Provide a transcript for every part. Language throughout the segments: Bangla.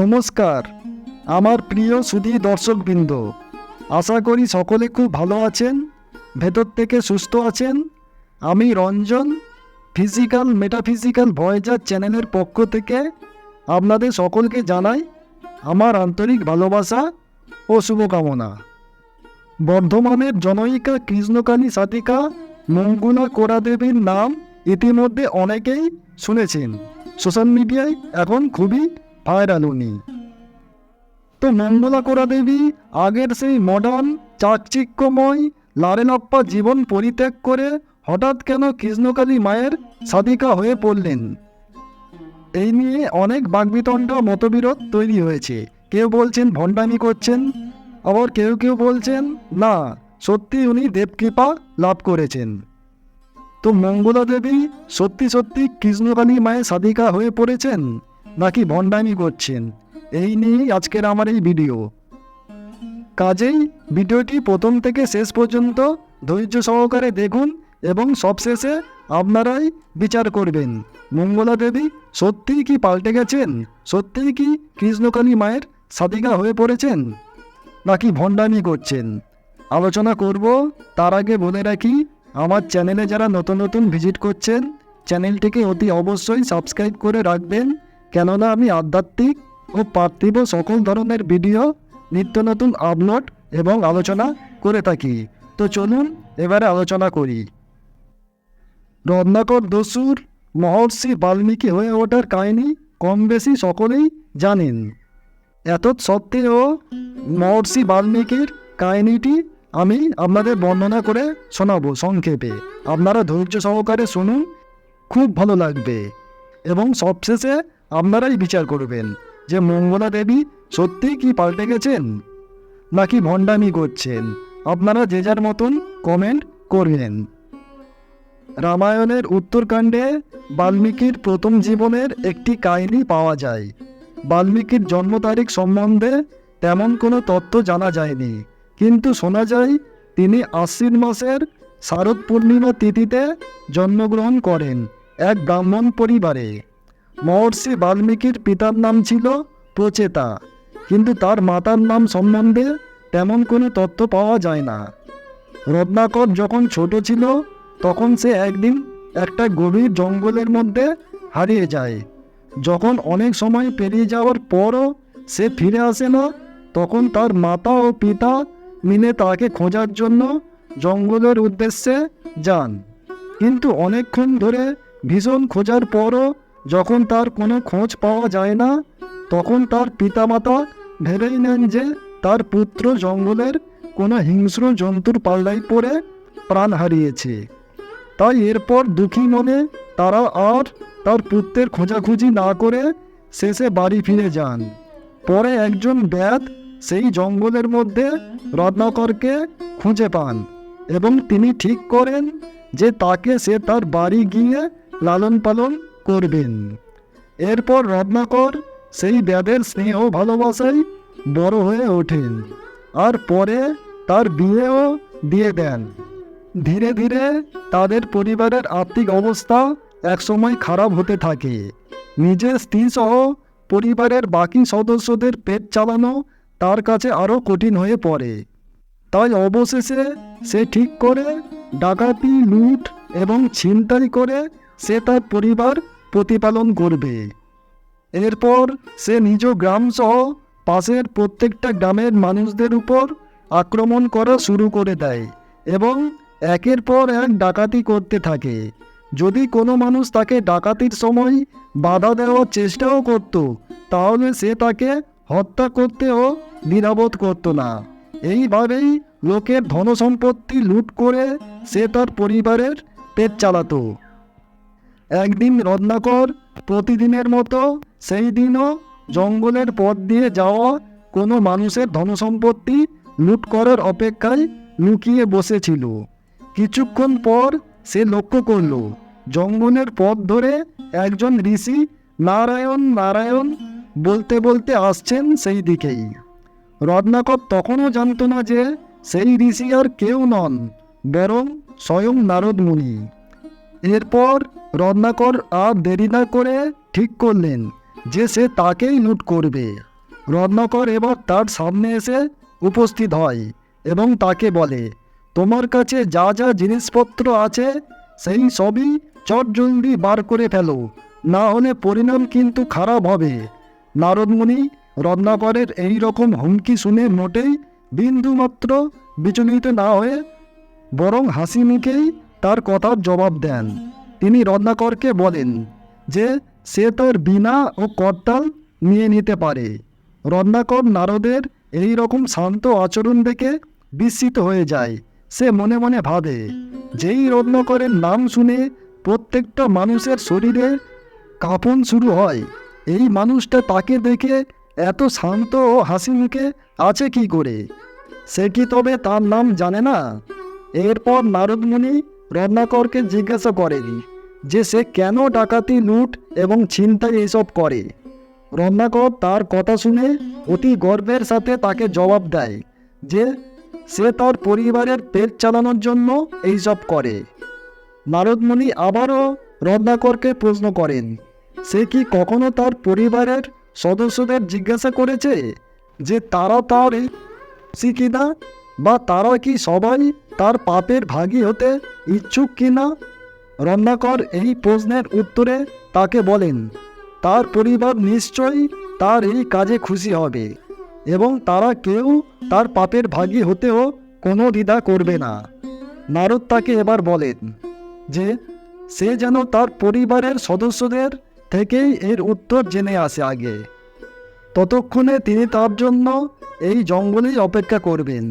নমস্কার। আমার প্রিয় সুধী দর্শকবৃন্দ, আশা করি সকলে খুব ভালো আছেন, ভেতর থেকে সুস্থ আছেন। আমি রঞ্জন ফিজিক্যাল মেটাফিজিক্যাল ভয়েজার চ্যানেলের পক্ষ থেকে আপনাদের সকলকে জানাই আমার আন্তরিক ভালোবাসা ও শুভকামনা। বর্ধমানের জনয়িকা কৃষ্ণকালী সাতিকা মঙ্গুলা কোরাদেবীর নাম ইতিমধ্যে অনেকেই শুনেছেন। সোশ্যাল মিডিয়ায় এখন খুবই ভাইরাল উনি তো মঙ্গলা কোরা দেবী, আগের সেই মডার্ন চাকচিক্যময়, লারেনপ্পা জীবন পরিত্যাগ করে হঠাৎ কেন কৃষ্ণকালী মায়ের সাধিকা হয়ে পড়লেন? এই নিয়ে অনেক বাগবিতণ্ড মতবিরোধ তৈরি হয়েছে। কেউ বলছেন ভণ্ডামি করছেন, আবার কেউ কেউ বলছেন, না, সত্যি উনি দেবকৃপা লাভ করেছেন। তো মঙ্গলা দেবী সত্যি সত্যি কৃষ্ণকালী মায়ের সাধিকা হয়ে পড়েছেন? নাকি ভণ্ডামি করছেন? এই নিয়েই আজকের আমার এই ভিডিও। কাজেই ভিডিওটি প্রথম থেকে শেষ পর্যন্ত ধৈর্য সহকারে দেখুন এবং সবশেষে আপনারাই বিচার করবেন। মঙ্গলা দেবী, সত্যিই কি পাল্টে গেছেন? সত্যিই কি কৃষ্ণকালী মায়ের সাধিকা হয়ে পড়েছেন? নাকি ভণ্ডামি করছেন? আলোচনা করব, তার আগে বলে রাখি, আমার চ্যানেলে যারা নতুন নতুন ভিজিট করছেন, চ্যানেলটিকে অতি অবশ্যই সাবস্ক্রাইব করে রাখবেন। কেননা আমি আধ্যাত্মিক ও পার্থিব সকল ধরনের ভিডিও, নিত্য নতুন আপলোড এবং আলোচনা করে থাকি। তো চলুন এবারে আলোচনা করি। রত্নাকর দস্যুর মহর্ষি বাল্মীকি হয়ে ওঠার কাহিনী কম বেশি সকলেই জানেন। এত সত্ত্বেও মহর্ষি বাল্মীকির কাহিনীটি আমি আপনাদের বর্ণনা করে শোনাবো সংক্ষেপে। আপনারা ধৈর্য সহকারে শুনুন, খুব ভালো লাগবে। এবং সবশেষে আপনারাই বিচার করবেন যে মঙ্গলা দেবী সত্যিই কি পাল্টে গেছেন? নাকি ভণ্ডামি করছেন? আপনারা যে যার মতন কমেন্ট করবেন। রামায়ণের উত্তরকাণ্ডে বাল্মীকির প্রথম জীবনের একটি কাহিনী পাওয়া যায়। বাল্মীকির জন্ম তারিখ সম্বন্ধে তেমন কোনো তথ্য জানা যায়নি। কিন্তু শোনা যায়, তিনি আশ্বিন মাসের শারদ পূর্ণিমা তিথিতে জন্মগ্রহণ করেন এক ব্রাহ্মণ পরিবারে। মহর্ষি বাল্মীকির পিতার নাম ছিল প্রচেতা। কিন্তু তার মাতার নাম সম্বন্ধে তেমন কোনো তথ্য পাওয়া যায় না। রত্নাকর যখন ছোট ছিল, তখন সে একদিন একটা গভীর জঙ্গলের মধ্যে হারিয়ে যায়। যখন অনেক সময় পেরিয়ে যাওয়ার পরও সে ফিরে আসে না, তখন তার মাতা ও পিতা মিলে তাকে খোঁজার জন্য জঙ্গলের উদ্দেশ্যে যান। কিন্তু অনেকক্ষণ ধরে ভীষণ খোঁজার পরও যখন তার কোনো খোঁজ পাওয়া যায় না, তখন তার পিতামাতা ভেবেই নেন যে তার পুত্র জঙ্গলের কোনো হিংস্র জন্তুর পাল্লায় পড়ে প্রাণ হারিয়েছে। তাই এরপর দুঃখী মনে তারা আর তার পুত্রের খোঁজাখুঁজি না করে শেষে বাড়ি ফিরে যান। পরে একজন ব্যাদ সেই জঙ্গলের মধ্যে রত্নাকরকে খুঁজে পান এবং তিনি ঠিক করেন যে তাকে সে তার বাড়ি গিয়ে লালন পালন করবেন। এরপর রত্নাকর সেই ব্যাদের স্নেহ ভালোবাসায় বড় হয়ে ওঠেন। আর পরে তার বিয়েও দিয়ে দেন। ধীরে ধীরে তাদের পরিবারের আর্থিক অবস্থা একসময় খারাপ হতে থাকে। নিজের স্ত্রী সহ পরিবারের বাকি সদস্যদের পেট চালানো তার কাছে আরও কঠিন হয়ে পড়ে। তাই অবশেষে সে ঠিক করে ডাকাতি, লুট এবং ছিনতাই করে সে তার পরিবার প্রতিপালন করবে। এরপর সে নিজ গ্রাম সহ পাশের প্রত্যেকটা গ্রামের মানুষদের উপর আক্রমণ করা শুরু করে দেয় এবং একের পর এক ডাকাতি করতে থাকে। যদি কোনো মানুষ তাকে ডাকাতির সময় বাধা দেওয়ার চেষ্টাও করত, তাহলে সে তাকে হত্যা করতেও দ্বিধাবোধ করত না। এইভাবেই লোকের ধনসম্পত্তি লুট করে সে তার পরিবারের পেট চালাতো। একদিন রত্নাকর প্রতিদিনের মতো সেই দিনও জঙ্গলের পথ দিয়ে যাওয়া কোনো মানুষের ধনসম্পত্তি লুট করার অপেক্ষায় লুকিয়ে বসেছিল। কিছুক্ষণ পর সে লক্ষ্য করল, জঙ্গলের পথ ধরে একজন ঋষি নারায়ণ নারায়ণ বলতে বলতে আসছেন সেই দিকেই। রত্নাকর তখনও জানতো না যে সেই ঋষি আর কেউ নন, বরং স্বয়ং নারদ মুনি। এরপর রত্নাকর আর দেরি না করে ঠিক করলেন যে সে তাকেই লুট করবে। রত্নাকর এবার তার সামনে এসে উপস্থিত হয় এবং তাকে বলে, তোমার কাছে যা যা জিনিসপত্র আছে, সেই সবই চটজলদি বার করে ফেলো। না হলে পরিণাম কিন্তু খারাপ হবে। নারদমণি রত্নাকরের এই রকম হুমকি শুনে মোটেই বিন্দুমাত্র বিচলিত না হয়ে বরং হাসি মুখেই তার কথার জবাব দেন। তিনি রত্নাকরকে বলেন যে, সে তার বিনা ও করতাল নিয়ে নিতে পারে। রত্নাকর নারদের এই রকম শান্ত আচরণ দেখে বিস্মিত হয়ে যায়। সে মনে মনে ভাবে, যেই রত্নাকরের নাম শুনে প্রত্যেকটা মানুষের শরীরে কাঁপন শুরু হয়, এই মানুষটা তাকে দেখে এত শান্ত ও হাসি মুখে আছে কি করে? সে কি তবে তার নাম জানে না? এরপর নারদমুনি রত্নাকরকে জিজ্ঞাসা করেনি যে সে কেন ডাকাতি, লুট এবং ছিনতাই এসব করে। রত্নাকর তার কথা শুনে অতি গর্বের সাথে তাকে জবাব দেয় যে সে তার পরিবারের পেট চালানোর জন্য এইসব করে। নারদমণি আবারও রত্নাকরকে প্রশ্ন করেন, সে কি কখনো তার পরিবারের সদস্যদের জিজ্ঞাসা করেছে যে তারা তার কিনা বা তারা কি সবাই তার পাপের ভাগী হতে ইচ্ছুক কিনা রত্নাকর এই প্রশ্নের উত্তরে তাকে বলেন, তার পরিবার নিশ্চয়ই তার এই কাজে খুশি হবে এবং তারা কেউ তার পাপের ভাগী হতেও কোনো দ্বিধা করবে না। নারদ তাকে এবার বলেন যে, সে যেন তার পরিবারের সদস্যদের থেকেই এর উত্তর জেনে আসে আগে। ততক্ষণে তিনি তার জন্য এই জঙ্গলেই অপেক্ষা করবেন।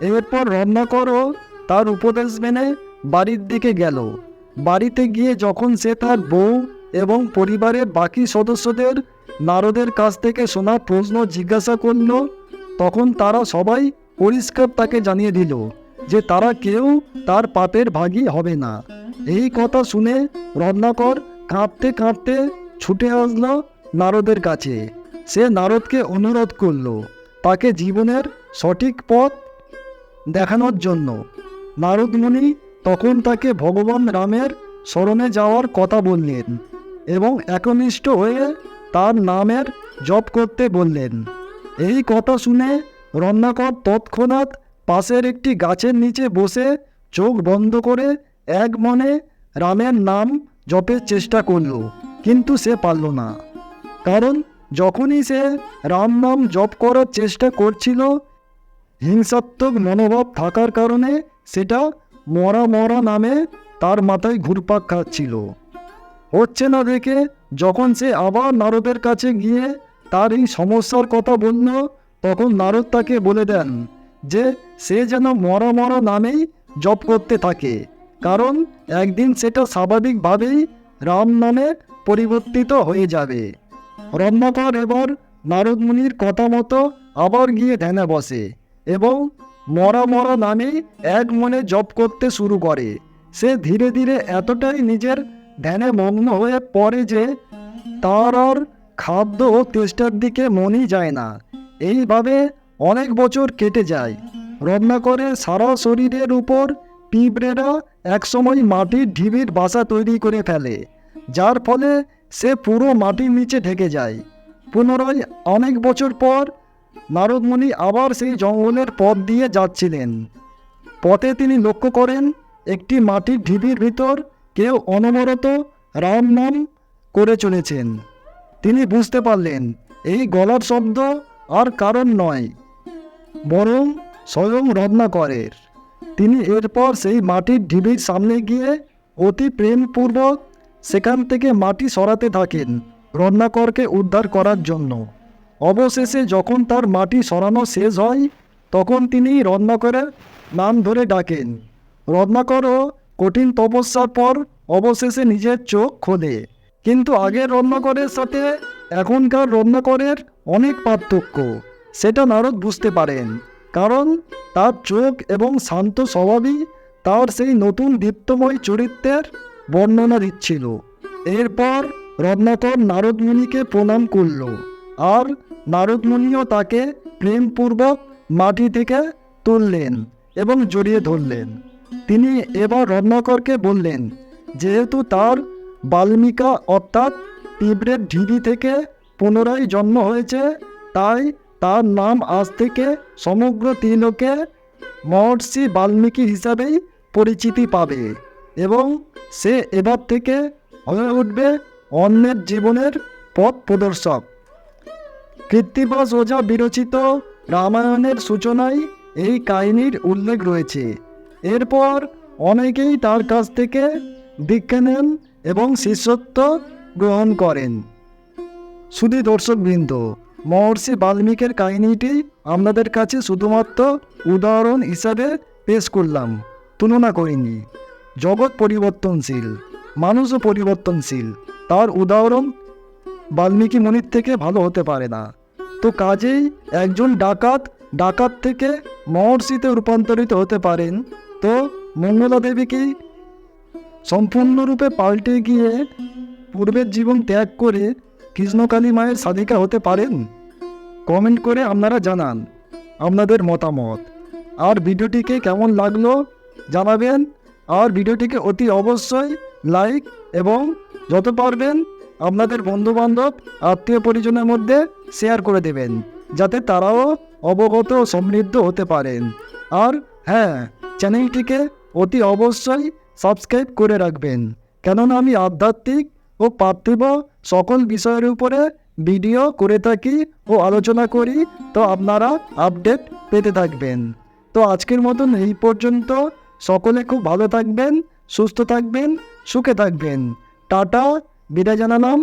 এরপর রত্নাকরও তার উপদেশ মেনে বাড়ির দিকে গেল। বাড়িতে গিয়ে যখন সে তার বউ এবং পরিবারের বাকি সদস্যদের নারদের কাছ থেকে শোনা প্রশ্ন জিজ্ঞাসা করল, তখন তারা সবাই পরিষ্কার তাকে জানিয়ে দিল যে তারা কেউ তার পাপের ভাগী হবে না। এই কথা শুনে রত্নাকর কাঁপতে কাঁপতে ছুটে আসলো নারদের কাছে। সে নারদকে অনুরোধ করল তাকে জীবনের সঠিক পথ দেখানোর জন্য। নারদমণি তখন তাকে ভগবান রামের স্মরণে যাওয়ার কথা বললেন এবং একনিষ্ঠ হয়ে তার নামের জপ করতে বললেন। এই কথা শুনে রত্নাকর তৎক্ষণাৎ পাশের একটি গাছের নিচে বসে চোখ বন্ধ করে এক মনে রামের নাম জপের চেষ্টা করল, কিন্তু সে পারল না। কারণ যখনই সে রাম নাম জপ করার চেষ্টা করছিল, হিংসাত্মক মনোভাব থাকার কারণে সেটা মরা মরা নামে তার মাথায় ঘুরপাক খাচ্ছিল। হচ্ছে না দেখে যখন সে আবার নারদের কাছে গিয়ে তার এই সমস্যার কথা বলল, তখন নারদ তাকে বলে দেন যে সে যেন মরা মরা নামেই জপ করতে থাকে, কারণ একদিন সেটা স্বাভাবিকভাবেই রাম নামে পরিবর্তিত হয়ে যাবে। রত্নাকর এবার নারদ মুনির কথা মতো আবার গিয়ে ধ্যানে বসে এবং মরা মরা নামে এক মনে জপ করতে শুরু করে। সে ধীরে ধীরে এতটাই নিজের ধ্যানে মগ্ন হয়ে পড়ে যে তার আর খাদ্য ও তেষ্টার দিকে মনই যায় না। এইভাবে অনেক বছর কেটে যায়। রত্নাকরের সারা শরীরের উপর পিঁপড়েরা একসময় মাটির ঢিবির বাসা তৈরি করে ফেলে, যার ফলে সে পুরো মাটির নিচে ঢেকে যায়। পুনরায় অনেক বছর পর নারদমণি আবার সেই জঙ্গলের পথ দিয়ে যাচ্ছিলেন। পথে তিনি লক্ষ্য করেন, একটি মাটির ঢিবির ভিতর কেউ অনবরত রাম নাম করে চলেছেন। তিনি বুঝতে পারলেন, এই গলার শব্দ আর কারণ নয়, বরং স্বয়ং রত্নাকরের। তিনি এরপর সেই মাটির ঢিবির সামনে গিয়ে অতি প্রেমপূর্বক সেখান থেকে মাটি সরাতে থাকেন রত্নাকরকে উদ্ধার করার জন্য। অবশেষে যখন তার মাটি সরানো শেষ হয়, তখন তিনি রত্নাকরের নাম ধরে ডাকেন। রত্নাকরও কঠিন তপস্যার পর অবশেষে নিজের চোখ খোলে। কিন্তু আগের রত্নাকরের সাথে এখনকার রত্নাকরের অনেক পার্থক্য, সেটা নারদ বুঝতে পারেন। কারণ তার চোখ এবং শান্ত স্বভাবই তার সেই নতুন দীপ্তময় চরিত্রের বর্ণনা দিচ্ছিল। এরপর রত্নাকর নারদ মুনিকে প্রণাম করল, আর নারদ মুনিও তাকে প্রেমপূর্বক মাটি থেকে তুললেন এবং জড়িয়ে ধরলেন। তিনি এবার রত্নাকরকে বললেন, যেহেতু তার বাল্মিকা অর্থাৎ পিঁপড়ের ঢিবি থেকে পুনরায় জন্ম হয়েছে, তাই তার নাম আজ থেকে সমগ্র তিনলোকে মহর্ষি বাল্মীকি হিসাবেই পরিচিতি পাবে এবং সে এবার থেকে হয়ে উঠবে অন্যের জীবনের পথ প্রদর্শক। কৃত্তিবাস ওঝা বিরচিত রামায়ণের সূচনায় এই কাহিনীর উল্লেখ রয়েছে। এরপর অনেকেই তার কাছ থেকে দীক্ষা নেন এবং শিষ্যত্ব গ্রহণ করেন। শুধু দর্শকবৃন্দ, মহর্ষি বাল্মীকের কাহিনীটি আপনাদের কাছে শুধুমাত্র উদাহরণ হিসাবে পেশ করলাম, তুলনা করিনি। জগৎ পরিবর্তনশীল, মানুষও পরিবর্তনশীল, তার উদাহরণ বাল্মীকি মনির থেকে ভালো হতে পারে না। তো কাজেই একজন ডাকাত ডাকাত থেকে মহর্ষিতে রূপান্তরিত হতে পারেন। তো মঙ্গলা দেবীকে সম্পূর্ণরূপে পাল্টে গিয়ে পূর্বের জীবন ত্যাগ করে কৃষ্ণকালী মায়ের সাধিকা হতে পারেন? কমেন্ট করে আপনারা জানান আপনাদের মতামত। আর ভিডিওটিকে কেমন লাগল জানাবেন। আর ভিডিওটিকে অতি অবশ্যই লাইক এবং যত পারবেন আপনাদের বন্ধুবান্ধব, আত্মীয় পরিজনের মধ্যে শেয়ার করে দেবেন, যাতে তারাও অবগত ও সমৃদ্ধ হতে পারেন। আর হ্যাঁ চ্যানেলটিকে অতি অবশ্যই সাবস্ক্রাইব করে রাখবেন, কেননা আমি আধ্যাত্মিক ও পার্থিব সকল বিষয়ের উপরে ভিডিও করে থাকি ও আলোচনা করি, তো আপনারা আপডেট পেতে থাকবেন। তো আজকের মতন এই পর্যন্ত, সকলে খুব ভালো থাকবেন, সুস্থ থাকবেন, সুখে থাকবেন। টাটা। বিদায় জানালাম।